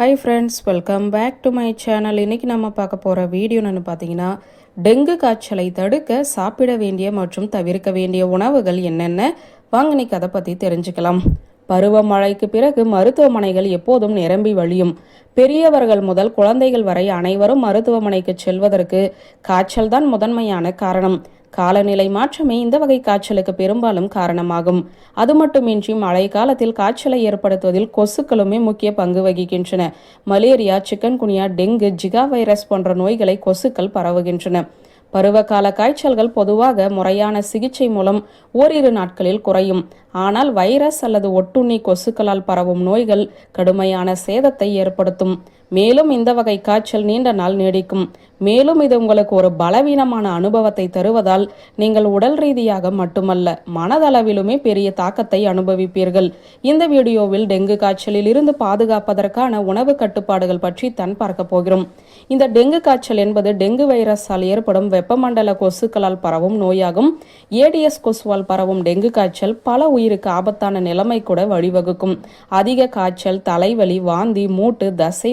Hi friends welcome back to my channel இன்றைக்கி நம்ம பார்க்க போகிற வீடியோன்னு பார்த்தீங்கன்னா டெங்கு காய்ச்சலை தடுக்க சாப்பிட வேண்டிய மற்றும் தவிர்க்க வேண்டிய உணவுகள் என்னென்ன? வாங்க இன்னைக்கு அதை பற்றி தெரிஞ்சுக்கலாம். பருவமழைக்கு பிறகு மருத்துவமனைகள் எப்போதும் நிரம்பி வழியும். பெரியவர்கள் முதல் குழந்தைகள் வரை அனைவரும் மருத்துவமனைக்கு செல்வதற்கு காய்ச்சல் தான் முதன்மையான காரணம். காலநிலை மாற்றமே இந்த வகை காய்ச்சலுக்கு பெரும்பாலும் காரணமாகும். அது மட்டுமின்றி மழை காலத்தில் காய்ச்சலை ஏற்படுத்துவதில் கொசுக்களுமே முக்கிய பங்கு வகிக்கின்றன. Malaria chikungunya dengue Zika virus போன்ற நோய்களை கொசுக்கள் பரவுகின்றன. பருவகால காய்ச்சல்கள் பொதுவாக முறையான சிகிச்சை மூலம் ஓரிரு நாட்களில் குறையும். ஆனால் வைரஸ் அல்லது ஒட்டுண்ணி கொசுக்களால் பரவும் நோய்கள் கடுமையான சேதத்தை ஏற்படுத்தும். மேலும் இந்த வகை காய்ச்சல் நீண்ட நாள் நீடிக்கும். மேலும் இது உங்களுக்கு ஒரு பலவீனமான அனுபவத்தை தருவதால் நீங்கள் உடல் ரீதியாக மட்டுமல்ல மனதளவிலுமே பெரிய தாக்கத்தை அனுபவிப்பீர்கள். இந்த வீடியோவில் டெங்கு காய்ச்சலில் இருந்து பாதுகாப்பதற்கான உணவு கட்டுப்பாடுகள் பற்றி தான் பார்க்க போகிறோம். இந்த டெங்கு காய்ச்சல் என்பது டெங்கு வைரஸால் ஏற்படும் வெப்பமண்டல கொசுக்களால் பரவும் நோயாகும். ஏடிஎஸ் கொசுவால் பரவும் டெங்கு காய்ச்சல் பல உயிருக்கு ஆபத்தான நிலைமை கூட வழிவகுக்கும். அதிக காய்ச்சல் தலைவலி வாந்தி மூட்டு தசை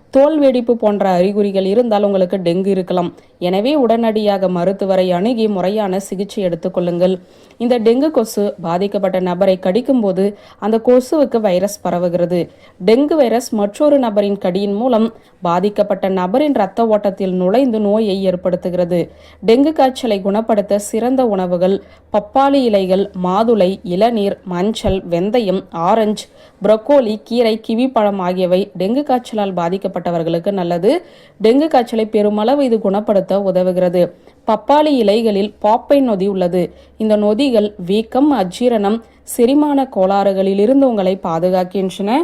தோல் வெடிப்பு போன்ற அறிகுறிகள் இருந்தால் உங்களுக்கு டெங்கு இருக்கலாம். எனவே உடனடியாக மருத்துவரை அணுகி முறையான சிகிச்சை எடுத்துக்கொள்ளுங்கள் இந்த டெங்கு கொசு பாதிக்கப்பட்ட நபரை கடிக்கும் போது அந்த கொசுவுக்கு வைரஸ் பரவுகிறது. டெங்கு வைரஸ் மற்றொரு நபரின் கடியின் மூலம் பாதிக்கப்பட்ட நபரின் இரத்த ஓட்டத்தில் நுழைந்து நோயை ஏற்படுத்துகிறது. டெங்கு காய்ச்சலை குணப்படுத்த சிறந்த உணவுகள் பப்பாளி இலைகள் மாதுளை இளநீர் மஞ்சள் வெந்தயம் ஆரஞ்சு புரக்கோலி கீரை கிவி பழம் ஆகியவை டெங்கு காய்ச்சலால் பாதிக்கப்பட்ட பாதிக்கப்பட்டவர்களுக்கு நல்லது. டெங்கு காய்ச்சலை பெருமளவு இது குணப்படுத்த உதவுகிறது. பப்பாளி இலைகளில் பாப்பை நொதி உள்ளது. இந்த நொதிகள் வீக்கம் அஜீரணம் செரிமான கோளாறுகளிலிருந்து உங்களை பாதுகாக்கின்றன.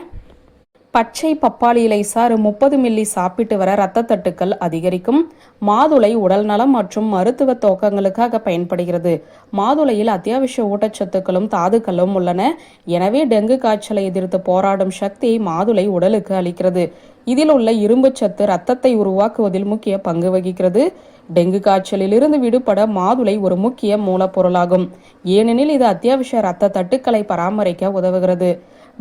பச்சை பப்பாளி இலை சாறு முப்பது மில்லி சாப்பிட்டு வர இரத்த தட்டுக்கள் அதிகரிக்கும். மாதுளை உடல் நலம் மற்றும் மருத்துவ தோக்கங்களுக்காக பயன்படுகிறது. மாதுளையில் அத்தியாவசிய ஊட்டச்சத்துக்களும் தாதுக்களும் உள்ளன. எனவே டெங்கு காய்ச்சலை எதிர்த்து போராடும் சக்தியை மாதுளை உடலுக்கு அளிக்கிறது. இதில் உள்ள இரும்பு சத்து ரத்தத்தை உருவாக்குவதில் முக்கிய பங்கு வகிக்கிறது. டெங்கு காய்ச்சலில் இருந்து விடுபட மாதுளை ஒரு முக்கிய மூலப்பொருளாகும். ஏனெனில் இது அத்தியாவசிய இரத்த தட்டுக்களை பராமரிக்க உதவுகிறது.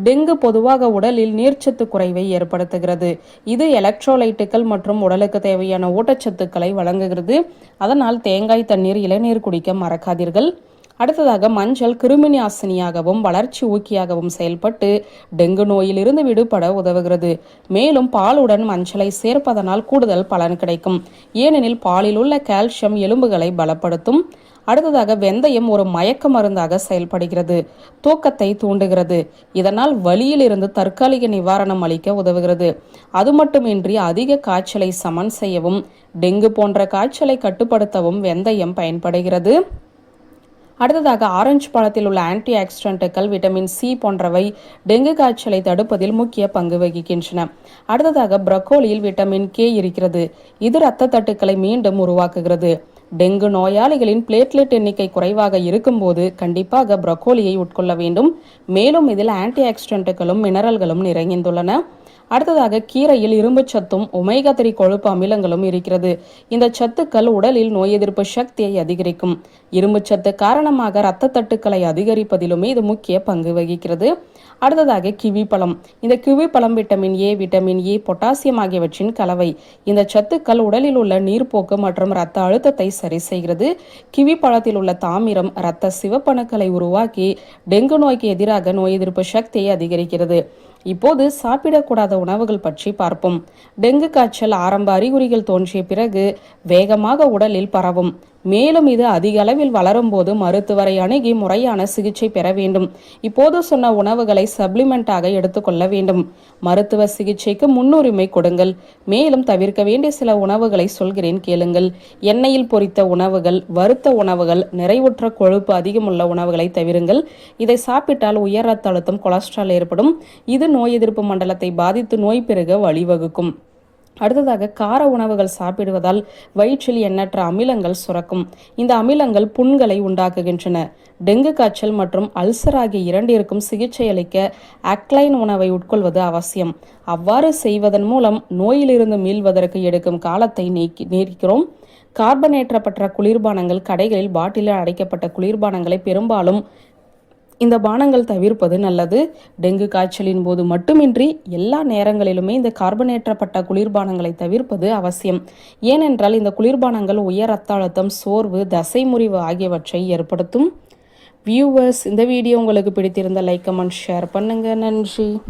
டெங்கு பொதுவாக உடலில் நீர்ச்சத்து குறைவை ஏற்படுத்துகிறது. இது எலக்ட்ரோலைட்டுகள் மற்றும் உடலுக்கு தேவையான ஊட்டச்சத்துக்களை வழங்குகிறது. அதனால் தேங்காய் தண்ணீர் இளநீர் குடிக்க மறக்காதீர்கள். அடுத்ததாக மஞ்சள் கிருமி நாசினியாகவும் வளர்ச்சி ஊக்கியாகவும் செயல்பட்டு டெங்கு நோயிலிருந்து விடுபட உதவுகிறது. மேலும் பாலுடன் மஞ்சளை சேர்ப்பதனால் கூடுதல் பலன் கிடைக்கும். ஏனெனில் பாலில் உள்ள கால்சியம் எலும்புகளை பலப்படுத்தும். அடுத்ததாக வெந்தயம் ஒரு மயக்க மருந்தாக செயல்படுகிறது. தூக்கத்தை தூண்டுகிறது. இதனால் வலியிலிருந்து தற்காலிக நிவாரணம் அளிக்க உதவுகிறது. அது மட்டுமின்றி அதிக காய்ச்சலை சமன் செய்யவும் டெங்கு போன்ற காய்ச்சலை கட்டுப்படுத்தவும் வெந்தயம் பயன்படுகிறது. அடுத்ததாக ஆரஞ்சு பழத்தில் உள்ள ஆன்டி ஆக்சிடென்ட்டுகள் விட்டமின் சி போன்றவை டெங்கு காய்ச்சலை தடுப்பதில் முக்கிய பங்கு வகிக்கின்றன. அடுத்ததாக பிரக்கோலியில் விட்டமின் கே இருக்கிறது. இது இரத்த தட்டுக்களை மீண்டும் உருவாக்குகிறது. டெங்கு நோயாளிகளின் பிளேட்லெட் எண்ணிக்கை குறைவாக இருக்கும்போது கண்டிப்பாக ப்ரொக்கோலியை உட்கொள்ள வேண்டும். மேலும் இதில் ஆன்டி ஆக்சிடென்ட்டுகளும் மினரல்களும் நிறைந்துள்ளன. அடுத்ததாக கீரையில் இரும்பு சத்தும் ஒமேகா த்ரீ கொழுப்பு அமிலங்களும் இருக்கிறது. இந்த சத்துக்கள் உடலில் நோய் எதிர்ப்பு சக்தியை அதிகரிக்கும். இரும்பு சத்து காரணமாக இரத்த தட்டுக்களை அதிகரிப்பதிலுமே இது முக்கிய பங்கு வகிக்கிறது. அடுத்ததாக கிவி பழம். இந்த கிவி பழம் vitamin A vitamin E potassium ஆகியவற்றின் கலவை. இந்த சத்துக்கள் உடலில் உள்ள நீர்ப்போக்கு மற்றும் இரத்த அழுத்தத்தை சரி செய்கிறது. கிவி பழத்தில் உள்ள தாமிரம் இரத்த சிவப்பணுக்களை உருவாக்கி டெங்கு நோய்க்கு எதிராக நோய் எதிர்ப்பு சக்தியை அதிகரிக்கிறது. இப்போது சாப்பிடக்கூடாத உணவுகள் பற்றி பார்ப்போம். டெங்கு காய்ச்சல் ஆரம்ப அறிகுறிகள் தோன்றிய பிறகு வேகமாக உடலில் பரவும். மேலும் இது அதிக அளவில் வளரும் போது மருத்துவரை அணுகி முறையான சிகிச்சை பெற வேண்டும். இப்போது சொன்ன உணவுகளை சப்ளிமெண்டாக எடுத்துக்கொள்ள வேண்டும். மருத்துவ சிகிச்சைக்கு முன்னுரிமை கொடுங்கள். மேலும் தவிர்க்க வேண்டிய சில உணவுகளை சொல்கிறேன் கேளுங்கள். எண்ணெயில் பொரித்த உணவுகள் வறுத்த உணவுகள் நிறைவுற்ற கொழுப்பு அதிகமுள்ள உணவுகளை தவிருங்கள். இதை சாப்பிட்டால் உயர் ரத்த அழுத்தம் கொலஸ்ட்ரால் ஏற்படும். இது நோய் எதிர்ப்பு மண்டலத்தை பாதித்து நோய் பெருக வழிவகுக்கும். அடுத்ததாக கார உணவுகள் சாப்பிடுவதால் வயிற்றில் எண்ணற்ற அமிலங்கள் சுரக்கும். இந்த அமிலங்கள் புண்களை உண்டாக்குகின்றன. டெங்கு காய்ச்சல் மற்றும் அல்சர் ஆகிய இரண்டிற்கும் சிகிச்சை அளிக்க அக்லைன் உணவை உட்கொள்வது அவசியம். அவ்வாறு செய்வதன் மூலம் நோயிலிருந்து மீள்வதற்கு எடுக்கும் காலத்தை நீக்கி நீக்கிறோம் கார்பனேற்றப்பட்ட குளிர்பானங்கள் கடைகளில் பாட்டிலில் அடைக்கப்பட்ட குளிர்பானங்களை பெரும்பாலும் இந்த பானங்கள் தவிர்ப்பது நல்லது. டெங்கு காய்ச்சலின் போது மட்டுமின்றி எல்லா நேரங்களிலுமே இந்த கார்பனேற்றப்பட்ட குளிர்பானங்களை தவிர்ப்பது அவசியம். ஏனென்றால் இந்த குளிர்பானங்கள் உயர் ரத்த அழுத்தம் சோர்வு தசை முறிவு ஆகியவற்றை ஏற்படுத்தும். வியூவர்ஸ் இந்த வீடியோ உங்களுக்கு பிடித்திருந்த லைக் கமெண்ட் ஷேர் பண்ணுங்கள் நன்றி.